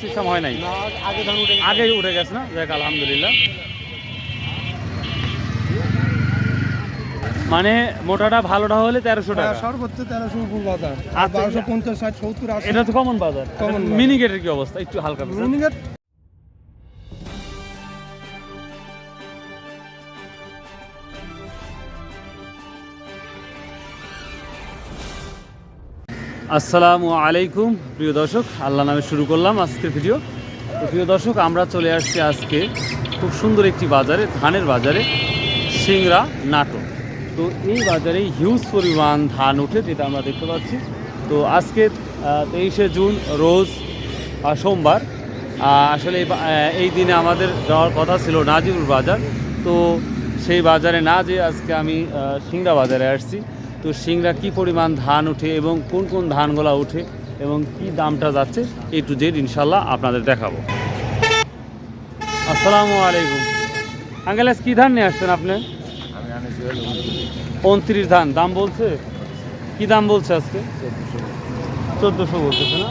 System হয় নাই। আগে উঠে গেছে। না? আলহামদুলিল্লাহ। মানে মোটাটা ভালোটা হলে তেরোশো টাকা। সর্বোচ্চ তেরোশো বাজার। আর বারোশো পঞ্চাশ ষাট সত্তর এটা তো কমন বাজার। মিনিগেটের। মিনি কি অবস্থা? একটু হালকা বুঝছেন? আসসালামু আলাইকুম, প্রিয় দর্শক। আল্লাহ নামে শুরু করলাম আজকের ভিডিও। তো প্রিয় দর্শক, আমরা চলে আসছি আজকে খুব সুন্দর একটি বাজারে, ধানের বাজারে সিংরা নাটক তো এই বাজারে হিউজ পরিমাণ ধান ওঠে যেটা আমরা দেখতে পাচ্ছি। তো আজকে তেইশে জুন, রোজ সোমবার। আসলে এই দিনে আমাদের যাওয়ার কথা ছিল নাজিরুল বাজার। তো সেই বাজারে না যে আজকে আমি সিংড়া বাজারে আসছি। তো সিংড়া কি পরিমাণ ধান ওঠে এবং কোন কোন ধানগুলা ওঠে এবং কি দামটা যাচ্ছে এ টু জেড ইনশাল্লাহ আপনাদের দেখাবো। আসসালামু আলাইকুম। আঙ্কেল আজ কী ধান নিয়ে আসছেন আপনি? উনত্রিশ। ধান। দাম বলছে? কি দাম বলছে আজকে? চোদ্দোশো বলতেছে না?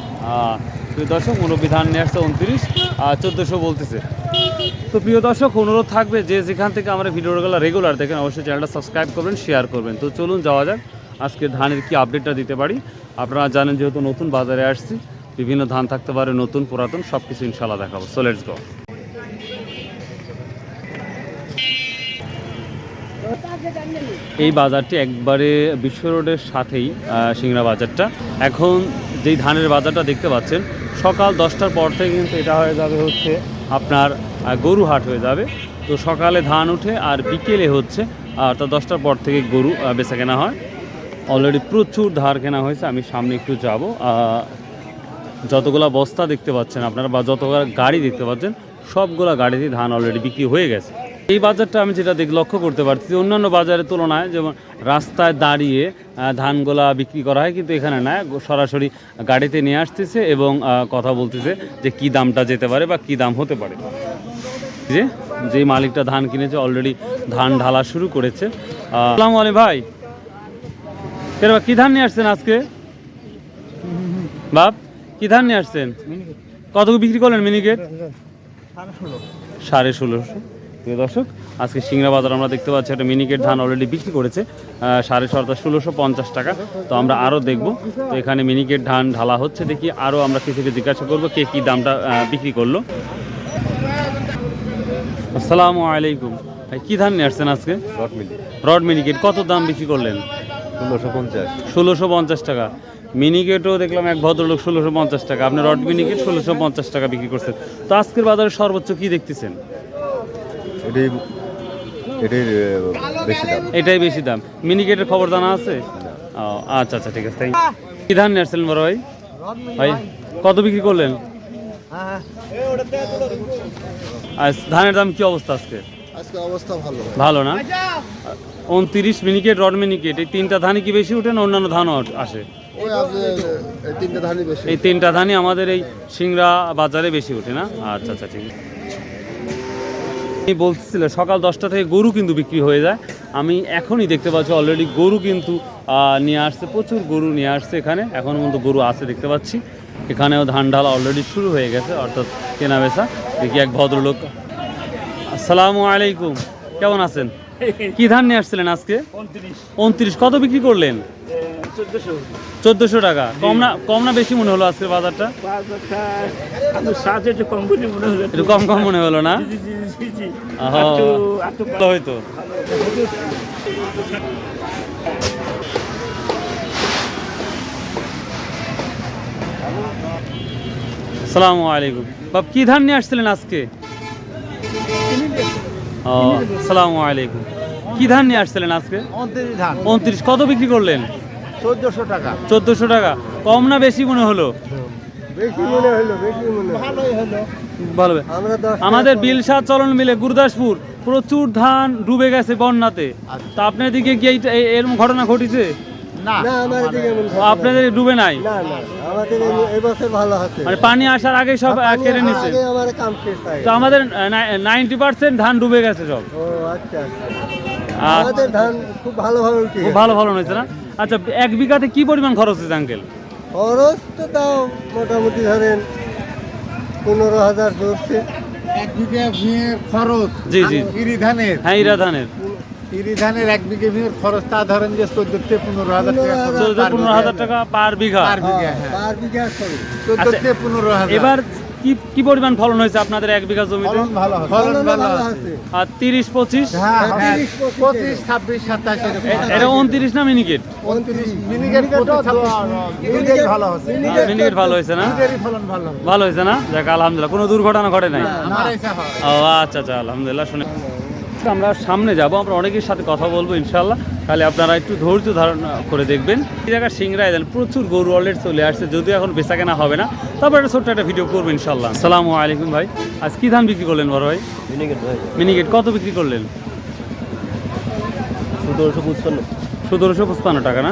দর্শক মুরব্বী ধান নিয়ে আসছে উনত্রিশ আর চোদ্দোশো বলতেছে। তো প্রিয় দর্শক, অনুরোধ থাকবে যে যেখান থেকে আমরা ভিডিওগুলো রেগুলার দেখেন, অবশ্যই চ্যানেলটা সাবস্ক্রাইব করবেন শেয়ার করবেন। তো চলুন যাওয়া যাক, আজকে ধানের কি আপডেটটা দিতে পারি। আপনারা জানেন যেহেতু নতুন বাজারে আসছি, বিভিন্ন ধান থাকতে পারে, নতুন, পুরাতন সব কিছু ইনশাল্লাহ দেখাবো। সো লেটস গো এই বাজারটি একবারে বিশ্ব রোডের সাথেই সিংড়া বাজারটা। এখন যেই ধানের বাজারটা দেখতে পাচ্ছেন, সকাল দশটার পর থেকে কিন্তু এটা হয়ে যাবে হচ্ছে আপনার গরু হাট হয়ে যাবে। তো সকালে ধান উঠে আর বিকেলে হচ্ছে তা দশটার পর থেকে গরু বেচা কেনা হয়। অলরেডি প্রচুর ধার কেনা হয়েছে, আমি সামনে একটু যাব। যতগুলা বস্তা দেখতে পাচ্ছেন আপনারা বা যতগুলা গাড়ি দেখতে পাচ্ছেন, সবগুলা গাড়িতে ধান অলরেডি বিক্রি হয়ে গেছে। এই বাজারটা আমি যেটা দেখ, লক্ষ্য করতে পারছি অন্যান্য বাজারের তুলনায় যেমন রাস্তায় দাঁড়িয়ে ধানগুলা বিক্রি করা হয়, কিন্তু এখানে না, সরাসরি গাড়িতে নিয়ে আসতেছে এবং কথা বলতেছে যে কি দামটা যেতে পারে বা কি দাম হতে পারে। যে যে মালিকটা ধান কিনেছে অলরেডি ধান ঢালা শুরু করেছে। আসসালামু আলাইকুম ভাই। এবার কি ধান নিয়ে আসছেন আজকে? বাপ, কি ধান নিয়ে আসছেন? কত বিক্রি করলেন মিনিকেট? সাড়ে ষোলোশো প্রিয় দর্শক, আজকে সিংড়া বাজার আমরা দেখতে পাচ্ছি একটা মিনিকেট ধান অলরেডি বিক্রি করেছে। সাড়ে সতেরো ষোলোশো পঞ্চাশ টাকা। তো আমরা আরও দেখব। তো এখানে মিনিকেট ধান ঢালা হচ্ছে দেখি আরও আমরা কিছুকে জিজ্ঞাসা করব কে কী দামটা বিক্রি করল। আসসালামু আলাইকুম। ভাই কী ধান নিয়ে আসছেন আজকে? রড মিনিকেট কত দাম বিক্রি করলেন? ষোলোশো পঞ্চাশ। ষোলোশো পঞ্চাশ টাকা। মিনিকেটও দেখলাম এক ভদ্রলোক ষোলোশো পঞ্চাশ টাকা। আপনি রড মিনিকেট ষোলোশো পঞ্চাশ টাকা বিক্রি করছেন। তো আজকের বাজারে সর্বোচ্চ কি দেখতেছেন? এটাই এটাই বেশি দাম। এটাই বেশি দাম। মিনিকেটের খবর জানা আছে? ও আচ্ছা আচ্ছা ঠিক আছে। তাই কি ধান নিয়ে আসছিলেন বড় ভাই? ভাই কত বিক্রি করলেন? আজ ধানের দাম কি অবস্থা আজকে? আজকে অবস্থা ভালো। ভালো না? উনত্রিশ মিনিকেট রড মিনিকেট এই তিনটা ধানই কি বেশি ওঠে না অন্যান্য ধানও আসে এই তিনটে ধানই আমাদের এই সিংড়া বাজারে বেশি ওঠে না? আচ্ছা আচ্ছা ঠিক আছে। আমি বলতেছিল সকাল দশটা থেকে গরু কিন্তু বিক্রি হয়ে যায়। আমি এখনই দেখতে পাচ্ছি অলরেডি গরু কিন্তু নিয়ে আসছে প্রচুর গরু নিয়ে আসছে এখানে। এখনও কিন্তু গরু আছে দেখতে পাচ্ছি। এখানেও ধান ঢালা অলরেডি শুরু হয়ে গেছে অর্থাৎ কেনা বেচা। দেখি এক ভদ্রলোক। আসসালামু আলাইকুম। কেমন আছেন? কি ধান নিয়ে আসছিলেন আজকে? উনত্রিশ। কত বিক্রি করলেন? চোদ্দশো। টাকা। কম না কম না বেশি মনে হলো আজকের বাজারটা? একটু কম কম মনে হলো না? হয়তো আসসালামু আলাইকুম। বাপ কি ধান নিয়ে আসছিলেন আজকে? ও আসসালামু আলাইকুম। কি ধান নিয়ে আসছিলেন আজকে? উনত্রিশ কত বিক্রি করলেন? চোদ্দশো টাকা। চোদ্দোশো টাকা। কম না বেশি মনে হলো? বেশি মনে হলো বেশি মনে ভালোই হলো। ভালো। আমাদের বিলসাদ চলন মিলে গুরদাসপুর প্রচুর ধান ডুবে গেছে বন্যাতে। তা আপনার দিকে কি এইটা- এ- এরকম ঘটনা ঘটেছে? না। না আমার এমন আপনাদের ডুবে নাই? না না আমাদের এই- এই ভালো আছে। মানে পানি আসার আগে সব আহ, কেড়ে নিছে। আগে আমার কাম শেষ হয় তো আমাদের নাইনটি পার্সেন্ট ধান ডুবে গেছে সব। ও আচ্ছা আচ্ছা। আহ, আমাদের ধান খুব ভালোভাবে উঠে খুব ভালো ভালো হয়েছে না? আচ্ছা এক বিঘাতে কি পরিমাণ খরচ হয়েছে আঙ্কেল? খরচ তো তাও মোটামুটি ধরেন পনেরো হাজার ধরছে। এক বিঘা ভূমির খরচ জি, জি। ইরি ধানের। হ্যাঁ ইরা ধানের। ইরি ধানের এক বিঘা ভূমির খরচ তা ধরেন যে চোদ্দ থেকে পনেরো হাজার টাকা চোদ্দ পনেরো হাজার টাকা পার বিঘা পার বিঘা হ্যাঁ পার বিঘা চোদ্দ আচ্ছা, থেকে পনেরো হাজার এবার কি কি পরিমাণ ফলন হয়েছে আপনাদের এক বিঘা জমিতে ফলন ভালো ফলন ভালো ভালো আছে আছে আর তিরিশ পঁচিশ হ্যাঁ হ্যাঁ পঁচিশ পঁচিশ ছাব্বিশ সাতাশ এরকম এ- এটা উনত্রিশ না মিনিকেট মিনিকেট ভালো হচ্ছে মিনিকেট ভালো হয়েছে না ফলন ভালো ভালো হয়েছে না যাক আলহামদুলিল্লাহ কোনো দুর্ঘটনা ঘটে নাই আমার ও আচ্ছা আচ্ছা আলহামদুলিল্লাহ শুনে আমরা সামনে যাব আমরা অনেকের সাথে কথা বলব ইনশাল্লাহ তাহলে আপনারা একটু ধৈর্য ধারণ করে দেখবেন। এই জায়গায় সিংরায় দেন প্রচুর গরু অলরেড চলে আসছে যদিও এখন বেচা কেনা হবে না। তারপর একটা ছোট্ট একটা ভিডিও করব ইনশাল্লাহ সালামু আলাইকুম ভাই। আজ কি ধান বিক্রি করলেন বড় ভাই? মিনিকেট কত বিক্রি করলেন? সতেরোশো পঁচপান্ন। সতেরোশো পঁচপান্ন টাকা না?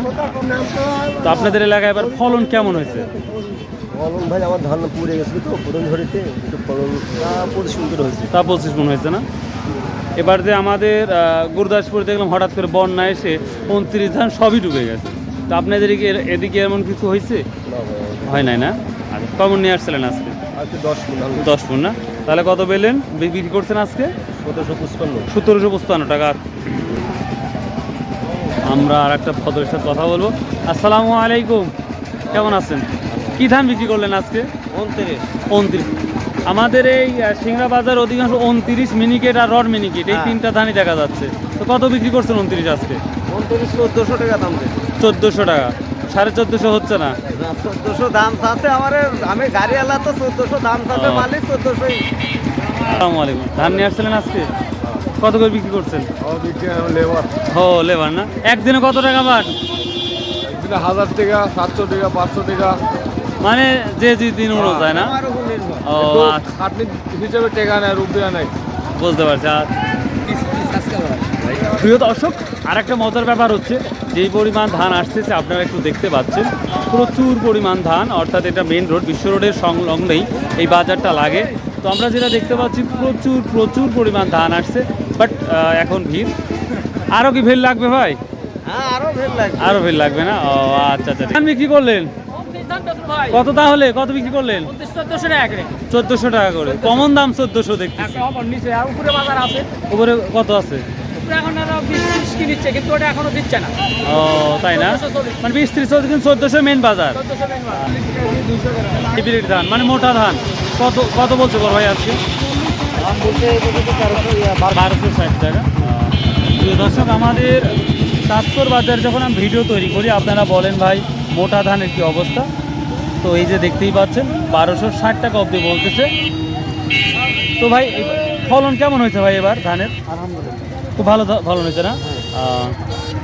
তো আপনাদের এলাকায় এবার ফলন কেমন হয়েছে? ফলন ভাই আমার ধান পুড়ে গেছিল তো ফলন ধরেছে একটু ফলন হয়েছে। তা পঁচিশ মন হয়েছে না? এবার যে আমাদের গুরুদাসপুরে দেখলাম হঠাৎ করে বন্যা এসে উনত্রিশ ধান সবই ডুবে গেছে। তো আপনাদের এদিকে এদিকে এমন কিছু হয়েছে? হয় নাই না? আচ্ছা কমন নিয়ে আসছিলেন আজকে? দশ মন না? তাহলে কত পেলেন? বিক্রি করছেন আজকে? সতেরোশো পঁচপান্ন। সতেরোশো পঁচপান্ন টাকা। আমরা আর একটা ভদ্রের সাথে কথা বলব। আসসালামু আলাইকুম। কেমন আছেন? কি ধান বিক্রি করলেন আজকে? উনত্রিশ। উনত্রিশ। আমাদের এই সিংড়া বাজার অধিকাংশ উনত্রিশ মিনিকেট আর রড মিনিকেট এই হ্যাঁ। তিনটা ধানই দেখা যাচ্ছে। তো কত বিক্রি করছেন উনত্রিশ আজকে? উনত্রিশ চোদ্দোশো টাকা দাম চোদ্দোশো টাকা। সাড়ে চোদ্দোশো হচ্ছে না? চোদ্দোশো দাম চাচ্ছে আমার আমি গাড়ি আলা তো চোদ্দোশো দাম চাচ্ছে। মালিক চোদ্দোশোই। আসসালামু আলাইকুম। ধান নিয়ে আসছিলেন আজকে? কত করে বিক্রি করছেন? লেবার। ও লেবার না? একদিনে কত টাকা পান একদিনে হাজার টাকা সাতশো টাকা পাঁচশো টাকা। মানে যে যে দিন অনুযায়ী না? আমার ও আচ্ছা, খাটনি হিসেবে টেকা নেয় রুপিয়া নেয়। বুঝতে পারছি আর প্রিয় দর্শক আর একটা মজার ব্যাপার হচ্ছে যেই পরিমাণ ধান আসতেছে আপনারা একটু দেখতে পাচ্ছেন প্রচুর পরিমাণ ধান অর্থাৎ এটা মেন রোড বিশ্ব রোডের সংলগ্নেই এই বাজারটা লাগে। তো আমরা যেটা দেখতে পাচ্ছি প্রচুর প্রচুর পরিমাণ ধান আসছে বাট এখন ভিড়। আরও কি ভিড় লাগবে ভাই? আরও আরও ভিড় লাগবে। আরও ভিড় লাগবে না? ও আচ্ছা আচ্ছা। ধান বিক্রি করলেন? কত তাহলে? কত বিক্রি করলেন? চোদ্দোশো টাকা করে। কমন দাম চোদ্দোশো দেখতে উপরে বাজার আছে। উপরে কত আছে? এখন দিচ্ছে কিন্তু ওটা এখনও দিচ্ছে না। ও তাই না? মানে বিশ ত্রিশ কিন্তু চোদ্দোশো মেন বাজার। ধান মানে মোটা ধান। কত কত বলছে বড় ভাই আজকে? বারোশো ষাট টাকা। দর্শক আমাদের চাঁদপুর বাজার যখন আমি ভিডিও তৈরি করি আপনারা বলেন ভাই মোটা ধানের কি অবস্থা? তো এই যে দেখতেই পাচ্ছেন বারোশো ষাট টাকা অবধি বলতেছে। তো ভাই ফলন কেমন হয়েছে ভাই এবার ধানের? খুব ভালো ফলন হয়েছে না? আহ,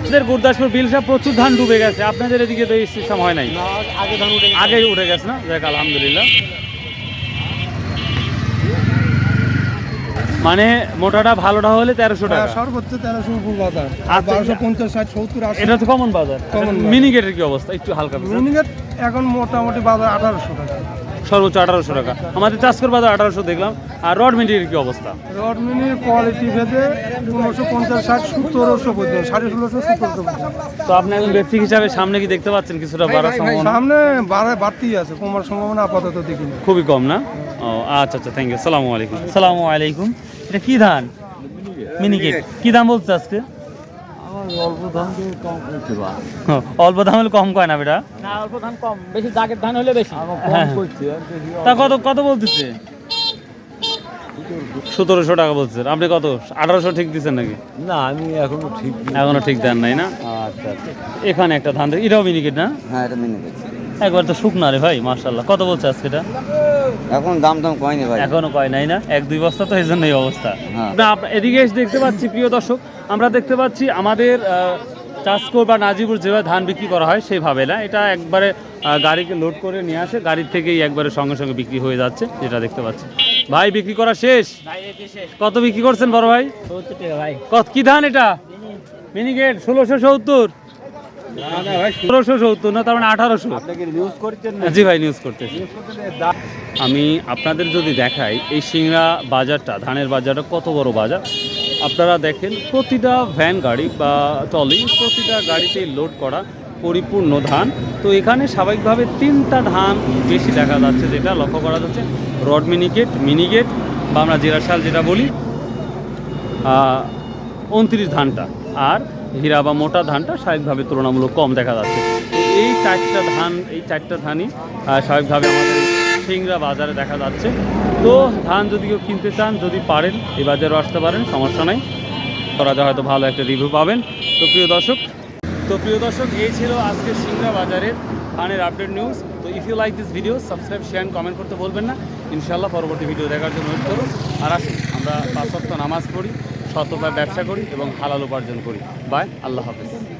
আমাদের গুরদাসপুর বিলসা প্রচুর ধান ডুবে গেছে। আপনাদের এদিকে তো এই সিস্টেম হয় নাই। আগে ধান উঠে গেছে। না? দেখ আলহামদুলিল্লাহ। মানে মোটাটা ভালোটা হলে তেরোশো টাকা। সর্বোচ্চ তেরোশো উপর বাজার। আর বারোশো পঞ্চাশ ষাট সত্তর আশি। এটা তো কমন বাজার। বাজার। মিনিকেটের কি অবস্থা? একটু হালকা বেশি। মিনিকেট এখন মোটামুটি বাজার আঠারোশো টাকা। সর্বোচ্চ আঠারোশো টাকা। আমাদের চাষকর বাজার আঠারোশো দেখলাম। আর রড মিনিকেটের কি অবস্থা? রড মিনির কোয়ালিটি ভেদে পনেরোশো পঞ্চাশ ষাট সত্তরশো পর্যন্ত সাড়ে ষোলোশো সত্তরশো পর্যন্ত। তো আপনি একজন ব্যক্তি হিসাবে সামনে কি দেখতে পাচ্ছেন কিছুটা বাড়ার সম্ভাবনা? সামনে বাড়ে বাড়তেই আছে কমার সম্ভাবনা আপাতত দেখিনি। খুবই কম না? ও আচ্ছা আচ্ছা থ্যাংক ইউ সালামু আলাইকুম। সালামু আলাইকুম। এটা কি ধান? মিনিকেট। কি দাম বলছে আজকে? অল্প দাম হলে কম কয় না বেটা? অল্প ধান কম। বেশি দাগের ধান হলে বেশি। হ্যাঁ। তা কত কত বলতেছে? সতেরোশো টাকা বলছে। আপনি কত? আঠারোশো ঠিক দিচ্ছেন নাকি? না আমি এখনও ঠিক এখনও ঠিক দেন নাই না? আচ্ছা আচ্ছা। এখানে একটা ধান এটাও মিনিকেট না? হ্যাঁ এটা মিনিকেট। একবার তো শুকনা রে ভাই মার্শাল্লাহ কত বলছে আজকে এটা? এখন দাম দাম কয়নি ভাই? এখনও কয় নাই না? এক দুই বস্তা তো এই জন্য এই অবস্থা। হ্যাঁ। না আপ- এদিকে এসে দেখতে পাচ্ছি প্রিয় দর্শক আমরা দেখতে পাচ্ছি আমাদের চাষকর বা নাজিপুর যেভাবে ধান বিক্রি করা হয় সেইভাবে না। এটা একবারে গাড়িকে লোড করে নিয়ে আসে গাড়ির থেকেই একবারে সঙ্গে সঙ্গে বিক্রি হয়ে যাচ্ছে যেটা দেখতে পাচ্ছি। ভাই বিক্রি করা শেষ? কত বিক্রি করছেন বড় ভাই? ভাই। কত কি ধান এটা? মিনিকেট ষোলোশো সত্তর। তার মানে আঠারোশো। জি ভাই নিউজ করতেছি। আমি আপনাদের যদি দেখাই, এই সিংড়া বাজারটা, ধানের বাজারটা কত বড় বাজার? আপনারা দেখেন, প্রতিটা ভ্যান গাড়ি বা ট্রলি প্রতিটা গাড়িতেই লোড করা পরিপূর্ণ ধান। তো এখানে স্বাভাবিকভাবে তিনটা ধান বেশি দেখা যাচ্ছে, যেটা লক্ষ্য করা যাচ্ছে, রড মিনিকেট মিনিগেট বা আমরা জেরাশাল যেটা বলি উনত্রিশ ধানটা। আর হীরা বা মোটা ধানটা স্বাভাবিকভাবে তুলনামূলক কম দেখা যাচ্ছে। এই চারটা ধান, এই চারটা ধানই স্বাভাবিকভাবে আমাদের সিংড়া বাজারে দেখা যাচ্ছে। তো ধান যদি কেউ কিনতে চান, যদি পারেন, এই বাজারেও আসতে পারেন, সমস্যা নাই। করা যায় হয়তো ভালো একটা রিভিউ পাবেন। তো প্রিয় দর্শক, তো প্রিয় দর্শক, এই ছিল আজকে সিংড়া বাজারের ধানের আপডেট নিউজ তো if you like this video subscribe share comment করতে বলবেন না। ইনশাল্লাহ পরবর্তী ভিডিও দেখার জন্য ওয়েট করুন আর আসুন, আমরা পাঁচ সপ্তাহ নামাজ পড়ি। শতভাবে ব্যবসা করি এবং হালাল উপার্জন করি। বাই আল্লাহ হাফেজ।